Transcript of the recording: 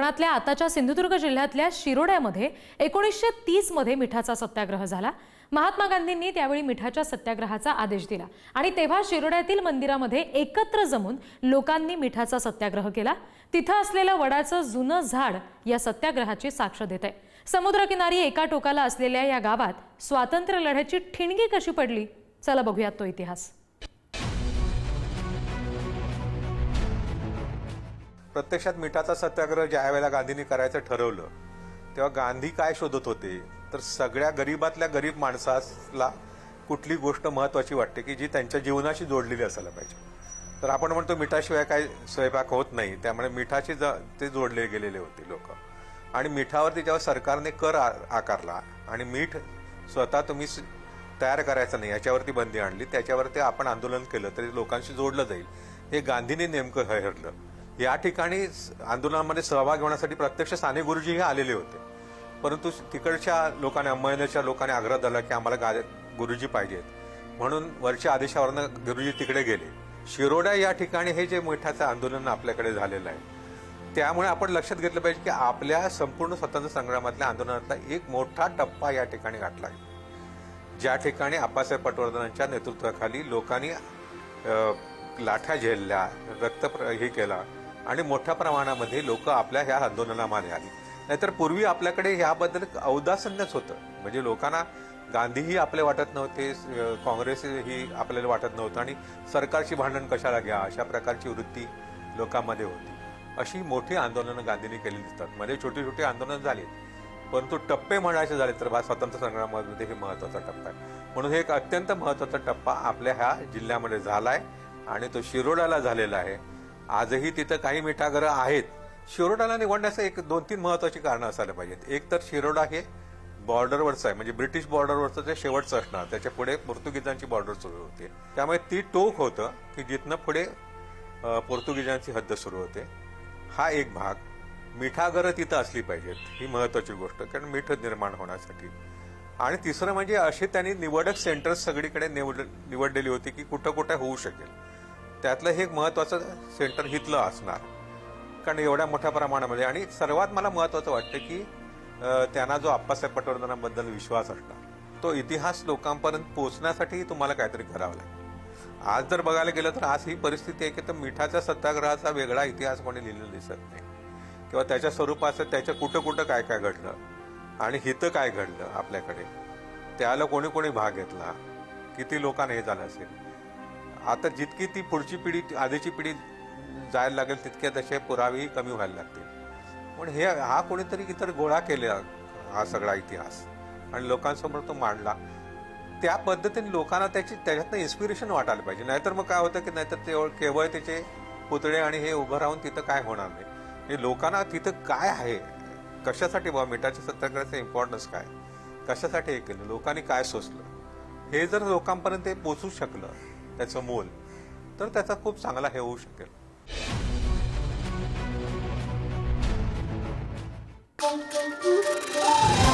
कोकणातल्या आताच्या सिंधुदुर्ग जिल्ह्यातल्या शिरोड्यामध्ये एकोणीसशे तीसमध्ये मिठाचा सत्याग्रह झाला. महात्मा गांधींनी त्यावेळी मिठाच्या सत्याग्रहाचा आदेश दिला आणि तेव्हा शिरोड्यातील मंदिरामध्ये एकत्र जमून लोकांनी मिठाचा सत्याग्रह केला. तिथं असलेलं वडाचं जुनं झाड या सत्याग्रहाची साक्ष देत आहे. समुद्रकिनारी एका टोकाला असलेल्या या गावात स्वातंत्र्य लढ्याची ठिणगी कशी पडली? चला बघूयात तो इतिहास. प्रत्यक्षात मिठाचा सत्याग्रह ज्या वेळेला गांधींनी करायचं ठरवलं तेव्हा गांधी काय शोधत होते? तर सगळ्या गरीबातल्या गरीब माणसाला कुठली गोष्ट महत्वाची वाटते की जी त्यांच्या जीवनाशी जोडलेली असायला पाहिजे? तर आपण म्हणतो मिठाशिवाय काय स्वयंपाक होत नाही त्यामुळे मिठाशी ज- ते जोडले गेलेले होते लोक. आणि मिठावरती जेव्हा सरकारने कर आकारला आणि मीठ स्वतः तुम्ही तयार करायचं नाही याच्यावरती बंदी आणली त्याच्यावरती आपण आंदोलन केलं तरी लोकांशी जोडलं जाईल हे गांधींनी नेमकं हरलं. या ठिकाणी आंदोलनामध्ये सहभाग होण्यासाठी प्रत्यक्ष साने गुरुजी हे आलेले होते. परंतु तिकडच्या लोकांनी अंमळनेरच्या लोकांनी आग्रह धरला की आम्हाला गा- गुरुजी पाहिजेत म्हणून वरच्या आदेशावरनं गुरुजी तिकडे गेले. शिरोडा या ठिकाणी हे जे मोठ्याचं आंदोलन आपल्याकडे झालेलं आहे त्यामुळे आपण लक्षात घेतलं पाहिजे की आपल्या संपूर्ण स्वतंत्र संग्रामातल्या आंदोलनातला एक मोठा टप्पा या ठिकाणी गाठला आहे. ज्या ठिकाणी आप्पासाहेब पटवर्धनांच्या नेतृत्वाखाली लोकांनी लाठ्या झेलल्या रक्त प्र- हे केला आणि मोठ्या प्रमाणामध्ये लोक आपल्या ह्या आंदोलनामध्ये आली. नाहीतर पूर्वी आपल्याकडे ह्याबद्दल औदासन्यच होतं. म्हणजे लोकांना गांधीही आपले वाटत नव्हते काँग्रेस काँग्रेसही आपल्याला वाटत नव्हतं आणि सरकारची भांडण कशाला घ्या अशा प्रकारची वृत्ती लोकांमध्ये होती. अशी मोठी आंदोलनं गांधींनी केली दिसतात. म्हणजे छोटी छोटी आंदोलनं झाली परंतु टप्पे म्हणायचे झाले तर हा स्वातंत्र्य संग्रामामध्ये हे महत्त्वाचा टप्पा आहे. म्हणून हे एक अत्यंत महत्त्वाचा टप्पा आपल्या ह्या जिल्ह्यामध्ये झाला आहे आणि तो शिरोडाला झालेला आहे. आजही तिथं काही मिठागरं आहेत. शिरोडाला निवडण्याचं एक दोन तीन महत्वाची कारणं असायला पाहिजेत. एक तर शिरोडा हे बॉर्डरवरचं आहे. म्हणजे ब्रिटिश बॉर्डरवरचं ते शेवटचं असणार त्याच्या पुढे पोर्तुगीजांची बॉर्डर सुरू होते. त्यामुळे ती टोक होतं की जिथनं पुढे पोर्तुगीजांची हद्द सुरू होते. हा एक भाग. मिठागरं तिथं असली पाहिजेत ही महत्वाची गोष्ट. कारण मीठ निर्माण होण्यासाठी. आणि तिसरं म्हणजे असे त्यांनी निवडक सेंटर्स सगळीकडे निवड निवडलेली होती की कुठं कुठं होऊ शकेल. त्यातलं हे एक महत्वाचं सेंटर हिथलं असणार. कारण एवढ्या मोठ्या प्रमाणामध्ये. आणि सर्वात मला महत्वाचं वाटतं की त्यांना जो आप्पासाहेब पटवर्धनाबद्दल विश्वास असणार तो इतिहास लोकांपर्यंत पोहोचण्यासाठी तुम्हाला काहीतरी करावं लागेल. आज जर बघायला गेलं तर आज ही परिस्थिती आहे की तर मिठाच्या सत्याग्रहाचा वेगळा इतिहास कोणी लिहिलेला दिसत नाही. किंवा त्याच्या स्वरूपाचं त्याच्या कुठं कुठं काय काय घडलं आणि हितं काय घडलं आपल्याकडे. त्याला कोणी कोणी भाग घेतला? किती लोकांना हे झालं असेल? आता जितकी ती पुढची पिढी आधीची पिढी जायला लागेल तितके तसे पुरावेही कमी व्हायला लागतील. पण हे हा कोणीतरी इतर गोळा केला हा सगळा इतिहास. आणि लोकांसमोर तो मांडला. त्या पद्धतीने लोकांना त्याची त्याच्यातनं इन्स्पिरेशन वाटायला पाहिजे. नाहीतर मग काय होतं की नाहीतर ते केवळ त्याचे पुतळे आणि हे उभं राहून तिथं काय होणार नाही. हे लोकांना तिथं काय आहे? कशासाठी बाबा मिठाच्या सत्याग्रहाचं इम्पॉर्टन्स काय? कशासाठी हे केलं? लोकांनी काय सोचलं हे जर लोकांपर्यंत ते पोचू शकलं त्याचं मोल तर त्याचा खूप चांगला हे होऊ शकेल Thank you.